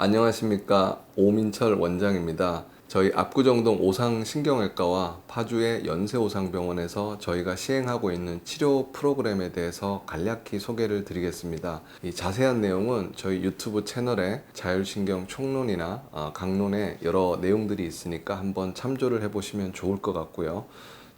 안녕하십니까 오민철 원장입니다. 저희 압구정동 오상신경외과와 파주의 연세오상병원에서 저희가 시행하고 있는 치료 프로그램에 대해서 간략히 소개를 드리겠습니다. 이 자세한 내용은 저희 유튜브 채널에 자율신경 총론이나 아, 강론에 여러 내용들이 있으니까 한번 참조를 해보시면 좋을 것 같고요.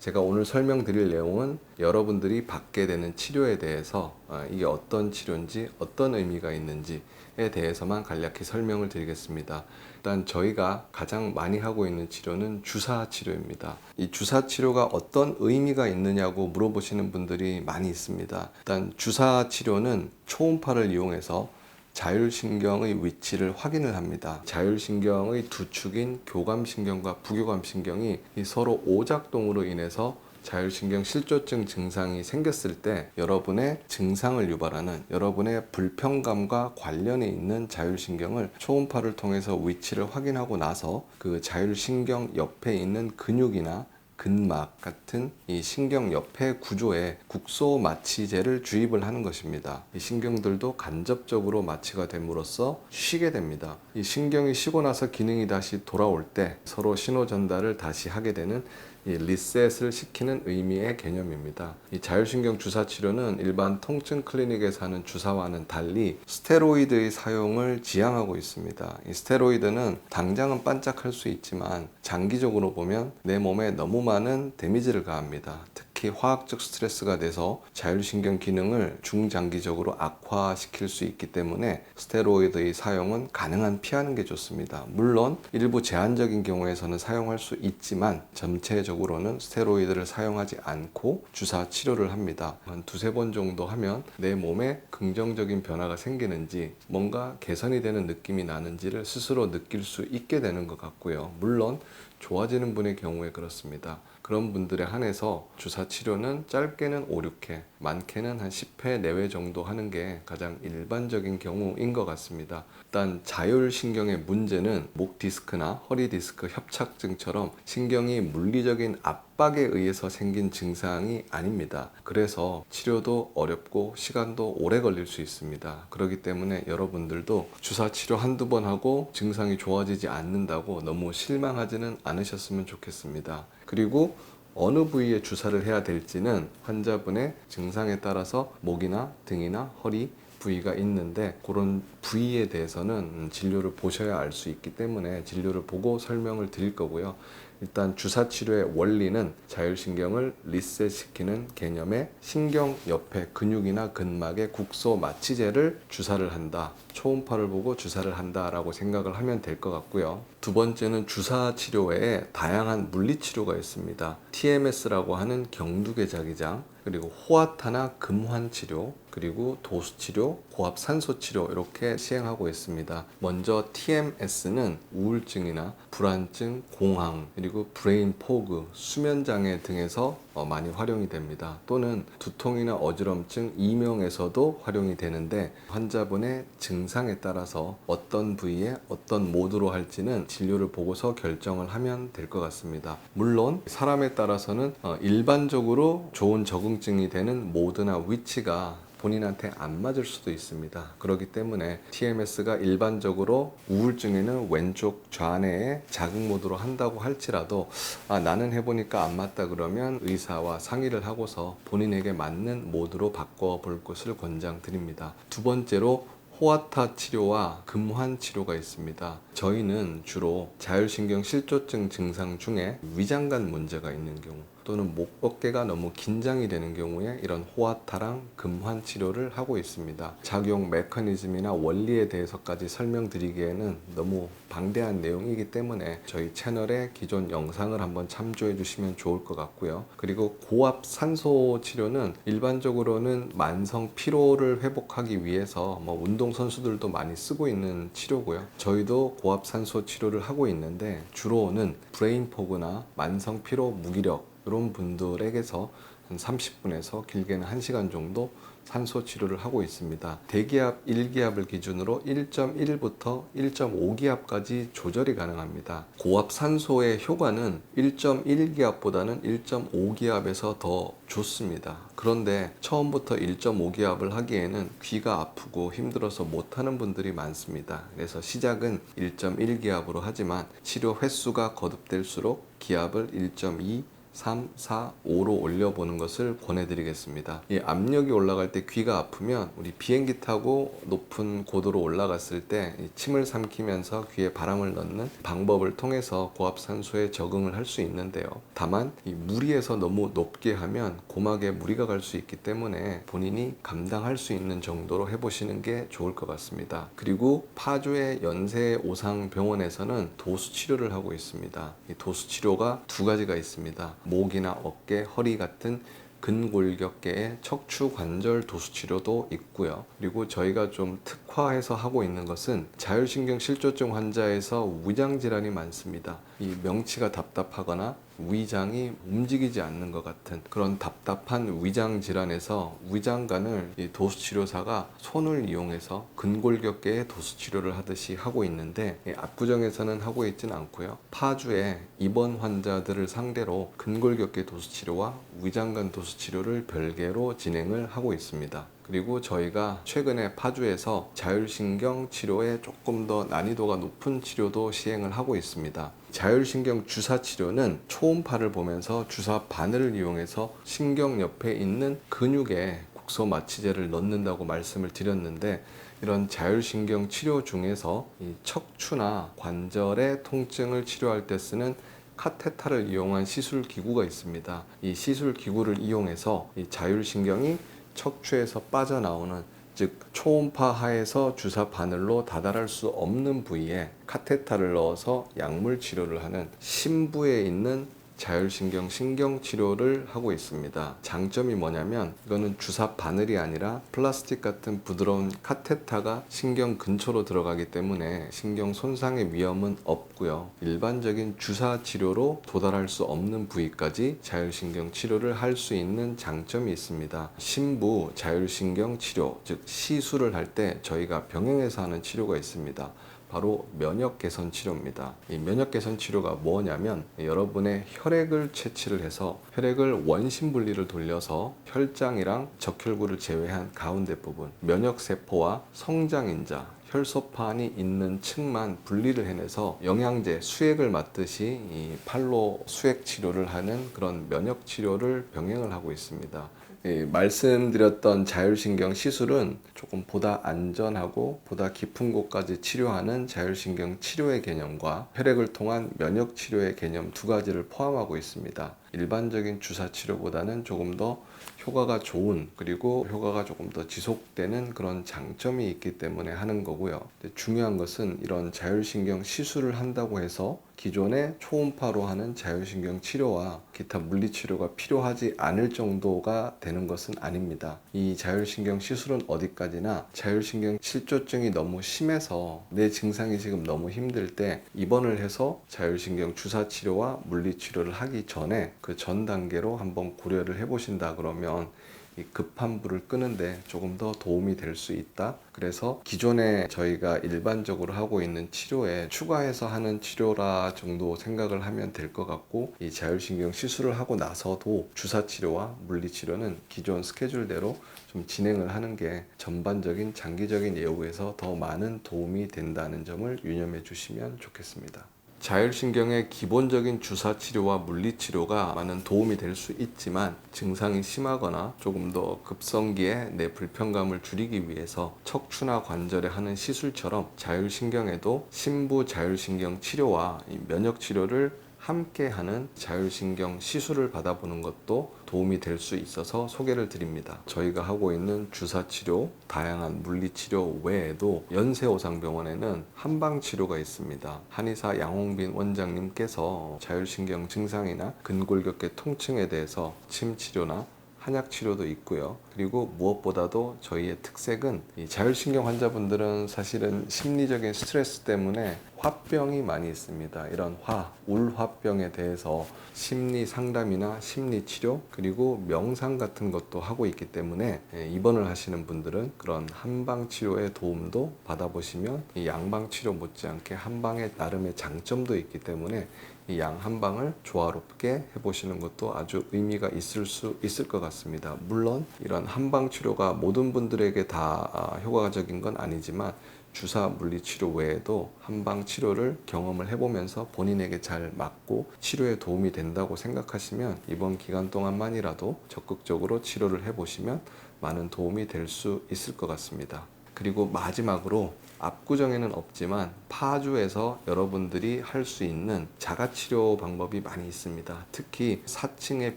제가 오늘 설명드릴 내용은 여러분들이 받게 되는 치료에 대해서 아, 이게 어떤 치료인지 어떤 의미가 있는지에 대해서만 간략히 설명을 드리겠습니다. 일단 저희가 가장 많이 하고 있는 치료는 주사 치료입니다. 이 주사 치료가 어떤 의미가 있느냐고 물어보시는 분들이 많이 있습니다. 일단 주사 치료는 초음파를 이용해서 자율신경의 위치를 확인을 합니다. 자율신경의 두 축인 교감신경과 부교감신경이 이 서로 오작동으로 인해서 자율신경 실조증 증상이 생겼을 때 여러분의 증상을 유발하는 여러분의 불편감과 관련이 있는 자율신경을 초음파를 통해서 위치를 확인하고 나서 그 자율신경 옆에 있는 근육이나 근막 같은 이 신경 옆에 구조에 국소 마취제를 주입을 하는 것입니다. 이 신경들도 간접적으로 마취가 됨으로써 쉬게 됩니다. 이 신경이 쉬고 나서 기능이 다시 돌아올 때 서로 신호 전달을 다시 하게 되는 이 리셋을 시키는 의미의 개념입니다. 이 자율신경 주사 치료는 일반 통증 클리닉에서 하는 주사와는 달리 스테로이드의 사용을 지향하고 있습니다. 이 스테로이드는 당장은 반짝할 수 있지만 장기적으로 보면 내 몸에 너무 많은 데미지를 가합니다. 특히 화학적 스트레스가 돼서 자율신경 기능을 중장기적으로 악화시킬 수 있기 때문에 스테로이드의 사용은 가능한 피하는 게 좋습니다. 물론 일부 제한적인 경우에서는 사용할 수 있지만 전체적으로는 스테로이드를 사용하지 않고 주사 치료를 합니다. 한 두세 번 정도 하면 내 몸에 긍정적인 변화가 생기는지 뭔가 개선이 되는 느낌이 나는지를 스스로 느낄 수 있게 되는 것 같고요. 물론 좋아지는 분의 경우에 그렇습니다. 그런 분들에 한해서 주사 치료는 짧게는 5, 6회, 많게는 한 10회 내외 정도 하는 게 가장 일반적인 경우인 것 같습니다. 일단 자율신경의 문제는 목 디스크나 허리 디스크 협착증처럼 신경이 물리적인 압박에 의해서 생긴 증상이 아닙니다. 그래서 치료도 어렵고 시간도 오래 걸릴 수 있습니다. 그렇기 때문에 여러분들도 주사 치료 한두 번 하고 증상이 좋아지지 않는다고 너무 실망하지는 않으셨으면 좋겠습니다. 그리고 어느 부위에 주사를 해야 될지는 환자분의 증상에 따라서 목이나 등이나 허리 부위가 있는데 그런 부위에 대해서는 진료를 보셔야 알 수 있기 때문에 진료를 보고 설명을 드릴 거고요. 일단 주사 치료의 원리는 자율신경을 리셋시키는 개념의 신경 옆에 근육이나 근막에 국소 마취제를 주사를 한다. 초음파를 보고 주사를 한다라고 생각을 하면 될 것 같고요. 두 번째는 주사 치료 외에 다양한 물리 치료가 있습니다. TMS라고 하는 경두개 자기장, 그리고 호아타나 금환 치료, 그리고 도수 치료, 고압 산소 치료 이렇게 시행하고 있습니다. 먼저 TMS는 우울증이나 불안증, 공황, 그리고 브레인 포그, 수면 장애 등에서 어, 많이 활용이 됩니다. 또는 두통이나 어지럼증, 이명에서도 활용이 되는데 환자분의 증상에 따라서 어떤 부위에 어떤 모드로 할지는 진료를 보고서 결정을 하면 될 것 같습니다. 물론 사람에 따라서는 어, 일반적으로 좋은 적응증이 되는 모드나 위치가 본인한테 안 맞을 수도 있습니다. 그렇기 때문에 TMS가 일반적으로 우울증에는 왼쪽 좌뇌에 자극 모드로 한다고 할지라도 아, 나는 해보니까 안 맞다 그러면 의사와 상의를 하고서 본인에게 맞는 모드로 바꿔볼 것을 권장드립니다. 두 번째로 호아타 치료와 금환 치료가 있습니다. 저희는 주로 자율신경 실조증 증상 중에 위장관 문제가 있는 경우 또는 목 어깨가 너무 긴장이 되는 경우에 이런 호아타랑 금환 치료를 하고 있습니다. 작용 메커니즘이나 원리에 대해서까지 설명드리기에는 너무 방대한 내용이기 때문에 저희 채널의 기존 영상을 한번 참조해 주시면 좋을 것 같고요. 그리고 고압 산소 치료는 일반적으로는 만성 피로를 회복하기 위해서 뭐 운동 선수들도 많이 쓰고 있는 치료고요. 저희도 고압 산소 치료를 하고 있는데 주로는 브레인 포그나 만성 피로 무기력 이런 분들에게서 한 30분에서 길게는 1시간 정도 산소 치료를 하고 있습니다. 대기압 1기압을 기준으로 1.1부터 1.5기압까지 조절이 가능합니다. 고압 산소의 효과는 1.1기압보다는 1.5기압에서 더 좋습니다. 그런데 처음부터 1.5기압을 하기에는 귀가 아프고 힘들어서 못하는 분들이 많습니다. 그래서 시작은 1.1기압으로 하지만 치료 횟수가 거듭될수록 기압을 1.2 3, 4, 5로 올려보는 것을 권해드리겠습니다. 이 압력이 올라갈 때 귀가 아프면 우리 비행기 타고 높은 고도로 올라갔을 때이 침을 삼키면서 귀에 바람을 넣는 방법을 통해서 고압산소에 적응을 할 수 있는데요. 다만 이 무리해서 너무 높게 하면 고막에 무리가 갈 수 있기 때문에 본인이 감당할 수 있는 정도로 해보시는 게 좋을 것 같습니다. 그리고 파주의 연세 오상 병원에서는 도수 치료를 하고 있습니다. 이 도수 치료가 두 가지가 있습니다. 목이나 어깨, 허리 같은 근골격계의 척추 관절 도수 치료도 있고요. 그리고 저희가 좀 특화해서 하고 있는 것은 자율신경 실조증 환자에서 위장 질환이 많습니다. 이 명치가 답답하거나 위장이 움직이지 않는 것 같은 그런 답답한 위장 질환에서 위장관을 이 도수 치료사가 손을 이용해서 근골격계의 도수 치료를 하듯이 하고 있는데 이 압구정에서는 하고 있지는 않고요. 파주에 입원 환자들을 상대로 근골격계 도수 치료와 위장관 도수 치료를 별개로 진행을 하고 있습니다. 그리고 저희가 최근에 파주에서 자율신경 치료에 조금 더 난이도가 높은 치료도 시행을 하고 있습니다. 자율신경 주사 치료는 초음파를 보면서 주사 바늘을 이용해서 신경 옆에 있는 근육에 국소 마취제를 넣는다고 말씀을 드렸는데 이런 자율신경 치료 중에서 이 척추나 관절의 통증을 치료할 때 쓰는 카테타를 이용한 시술 기구가 있습니다. 이 시술 기구를 이용해서 이 자율신경이 척추에서 빠져나오는 즉 초음파 하에서 주사 바늘로 다다를 수 없는 부위에 카테타를 넣어서 약물 치료를 하는 심부에 있는 자율신경 신경 치료를 하고 있습니다. 장점이 뭐냐면 이거는 주사 바늘이 아니라 플라스틱 같은 부드러운 카테타가 신경 근처로 들어가기 때문에 신경 손상의 위험은 없고요. 일반적인 주사 치료로 도달할 수 없는 부위까지 자율신경 치료를 할 수 있는 장점이 있습니다. 심부 자율신경 치료 즉 시술을 할 때 저희가 병행해서 하는 치료가 있습니다. 바로 면역 개선 치료입니다. 이 면역 개선 치료가 뭐냐면 여러분의 혈액을 채취를 해서 혈액을 원심 분리를 돌려서 혈장이랑 적혈구를 제외한 가운데 부분 면역 세포와 성장인자 혈소판이 있는 층만 분리를 해내서 영양제 수액을 맞듯이 이 팔로 수액 치료를 하는 그런 면역 치료를 병행을 하고 있습니다. 이 말씀드렸던 자율신경 시술은 조금 보다 안전하고 보다 깊은 곳까지 치료하는 자율신경 치료의 개념과 혈액을 통한 면역 치료의 개념 두 가지를 포함하고 있습니다. 일반적인 주사 치료보다는 조금 더 효과가 좋은 그리고 효과가 조금 더 지속되는 그런 장점이 있기 때문에 하는 거고요. 중요한 것은 이런 자율신경 시술을 한다고 해서 기존의 초음파로 하는 자율신경 치료와 기타 물리 치료가 필요하지 않을 정도가 되는 것은 아닙니다. 이 자율신경 시술은 어디까지나 자율신경 실조증이 너무 심해서 내 증상이 지금 너무 힘들 때 입원을 해서 자율신경 주사 치료와 물리 치료를 하기 전에 그 전 단계로 한번 고려를 해보신다 그러면 이 급한 불을 끄는데 조금 더 도움이 될 수 있다. 그래서 기존에 저희가 일반적으로 하고 있는 치료에 추가해서 하는 치료라 정도 생각을 하면 될 것 같고 이 자율신경 시술을 하고 나서도 주사 치료와 물리 치료는 기존 스케줄대로 좀 진행을 하는 게 전반적인 장기적인 예후에서 더 많은 도움이 된다는 점을 유념해 주시면 좋겠습니다. 자율신경의 기본적인 주사 치료와 물리 치료가 많은 도움이 될 수 있지만 증상이 심하거나 조금 더 급성기에 내 불편감을 줄이기 위해서 척추나 관절에 하는 시술처럼 자율신경에도 심부 자율신경 치료와 이 면역 치료를 함께 하는 자율신경 시술을 받아보는 것도 도움이 될 수 있어서 소개를 드립니다. 저희가 하고 있는 주사 치료, 다양한 물리 치료 외에도 연세오상병원에는 한방 치료가 있습니다. 한의사 양홍빈 원장님께서 자율신경 증상이나 근골격계 통증에 대해서 침 치료나 한약 치료도 있고요. 그리고 무엇보다도 저희의 특색은 이 자율신경 환자분들은 사실은 심리적인 스트레스 때문에 화병이 많이 있습니다. 이런 화, 울화병에 대해서 심리 상담이나 심리 치료 그리고 명상 같은 것도 하고 있기 때문에 예, 입원을 하시는 분들은 그런 한방 치료의 도움도 받아보시면 이 양방 치료 못지않게 한방의 나름의 장점도 있기 때문에 이양 한 방을 조화롭게 해보시는 것도 아주 의미가 있을 수 있을 것 같습니다. 물론 이런 한방 치료가 모든 분들에게 다 아, 효과적인 건 아니지만 주사 물리 치료 외에도 한방 치료를 경험을 해보면서 본인에게 잘 맞고 치료에 도움이 된다고 생각하시면 이번 기간 동안만이라도 적극적으로 치료를 해보시면 많은 도움이 될 수 있을 것 같습니다. 그리고 마지막으로 압구정에는 없지만 파주에서 여러분들이 할 수 있는 자가치료 방법이 많이 있습니다. 특히 4층의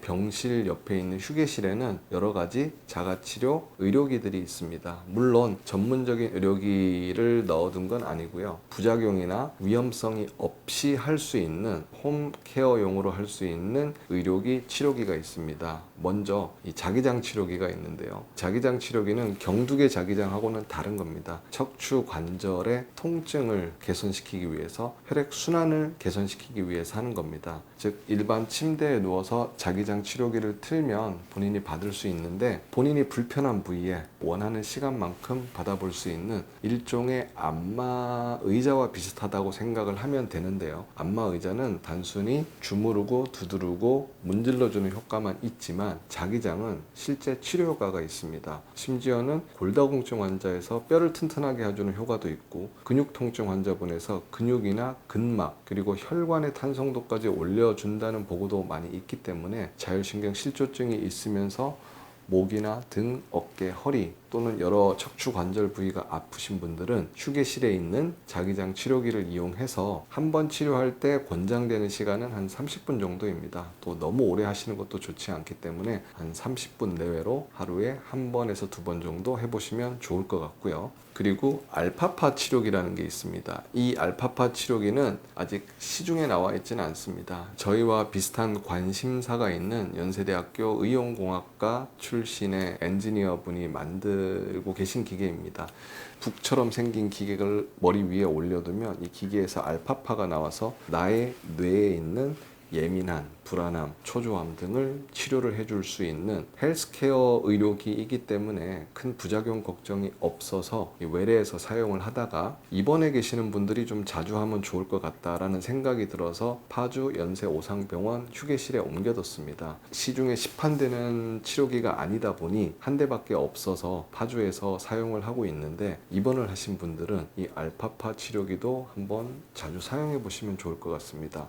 병실 옆에 있는 휴게실에는 여러 가지 자가치료 의료기들이 있습니다. 물론 전문적인 의료기를 넣어둔 건 아니고요. 부작용이나 위험성이 없이 할 수 있는 홈케어용으로 할 수 있는 의료기 치료기가 있습니다. 먼저 이 자기장 치료기가 있는데요. 자기장 치료기는 경두개 자기장하고는 다른 겁니다. 척추 관절의 통증을 개선시키기 위해서 혈액 순환을 개선시키기 위해서 하는 겁니다. 즉 일반 침대에 누워서 자기장 치료기를 틀면 본인이 받을 수 있는데 본인이 불편한 부위에 원하는 시간만큼 받아볼 수 있는 일종의 안마 의자와 비슷하다고 생각을 하면 되는데요. 안마 의자는 단순히 주무르고 두드르고 문질러주는 효과만 있지만 자기장은 실제 치료 효과가 있습니다. 심지어는 골다공증 환자에서 뼈를 튼튼하게 해주는 효과도 있고 근육 통증 환자분에서 근육이나 근막 그리고 혈관의 탄성도까지 올려준다는 보고도 많이 있기 때문에 자율신경 실조증이 있으면서 목이나 등, 어깨, 허리 또는 여러 척추 관절 부위가 아프신 분들은 휴게실에 있는 자기장 치료기를 이용해서 한 번 치료할 때 권장되는 시간은 한 30분 정도입니다. 또 너무 오래 하시는 것도 좋지 않기 때문에 한 30분 내외로 하루에 한 번에서 두 번 정도 해보시면 좋을 것 같고요. 그리고 알파파 치료기라는 게 있습니다. 이 알파파 치료기는 아직 시중에 나와 있지는 않습니다. 저희와 비슷한 관심사가 있는 연세대학교 의용공학과 출신의 엔지니어 분이 만 들고 계신 기계입니다. 북처럼 생긴 기계를 머리 위에 올려두면 이 기계에서 알파파가 나와서 나의 뇌에 있는 예민한, 불안함, 초조함 등을 치료를 해줄 수 있는 헬스케어 의료기이기 때문에 큰 부작용 걱정이 없어서 이 외래에서 사용을 하다가 입원해 계시는 분들이 좀 자주 하면 좋을 것 같다라는 생각이 들어서 파주 연세 오상병원 휴게실에 옮겨뒀습니다. 시중에 시판되는 치료기가 아니다 보니 한 대밖에 없어서 파주에서 사용을 하고 있는데 입원을 하신 분들은 이 알파파 치료기도 한번 자주 사용해 보시면 좋을 것 같습니다.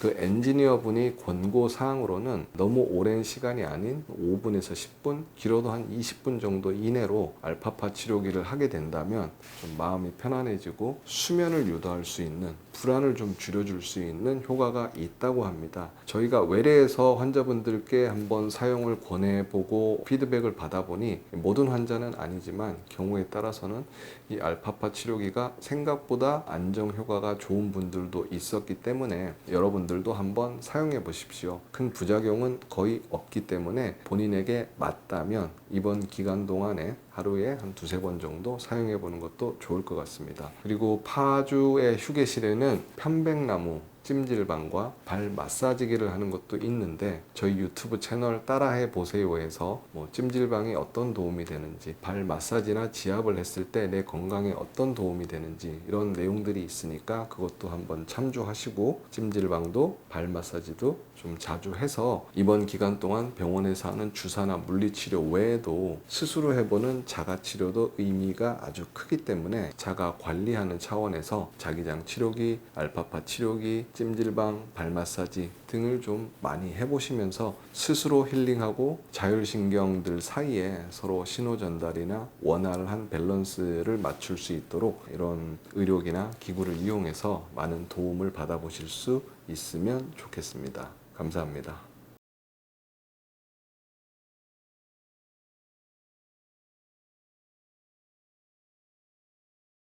그 엔지니어 분이 권고 사항으로는 너무 오랜 시간이 아닌 5분에서 10분, 길어도 한 20분 정도 이내로 알파파 치료기를 하게 된다면 좀 마음이 편안해지고 수면을 유도할 수 있는 불안을 좀 줄여줄 수 있는 효과가 있다고 합니다. 저희가 외래에서 환자분들께 한번 사용을 권해보고 피드백을 받아보니 모든 환자는 아니지만 경우에 따라서는 이 알파파 치료기가 생각보다 안정 효과가 좋은 분들도 있었기 때문에 여러분들도 한번 사용해 보십시오. 큰 부작용은 거의 없기 때문에 본인에게 맞다면 이번 기간 동안에 하루에 한 두세 번 정도 사용해 보는 것도 좋을 것 같습니다. 그리고 파주의 휴게실에는 편백나무 찜질방과 발 마사지기를 하는 것도 있는데 저희 유튜브 채널 따라해 보세요에서 뭐 찜질방이 어떤 도움이 되는지 발 마사지나 지압을 했을 때 내 건강에 어떤 도움이 되는지 이런 내용들이 있으니까 그것도 한번 참조하시고 찜질방도 발 마사지도 좀 자주 해서 이번 기간 동안 병원에서 하는 주사나 물리치료 외에도 스스로 해보는 자가 치료도 의미가 아주 크기 때문에 자가 관리하는 차원에서 자기장 치료기, 알파파 치료기, 찜질방, 발 마사지 등을 좀 많이 해보시면서 스스로 힐링하고 자율신경들 사이에 서로 신호 전달이나 원활한 밸런스를 맞출 수 있도록 이런 의료기나 기구를 이용해서 많은 도움을 받아보실 수 있으면 좋겠습니다. 감사합니다.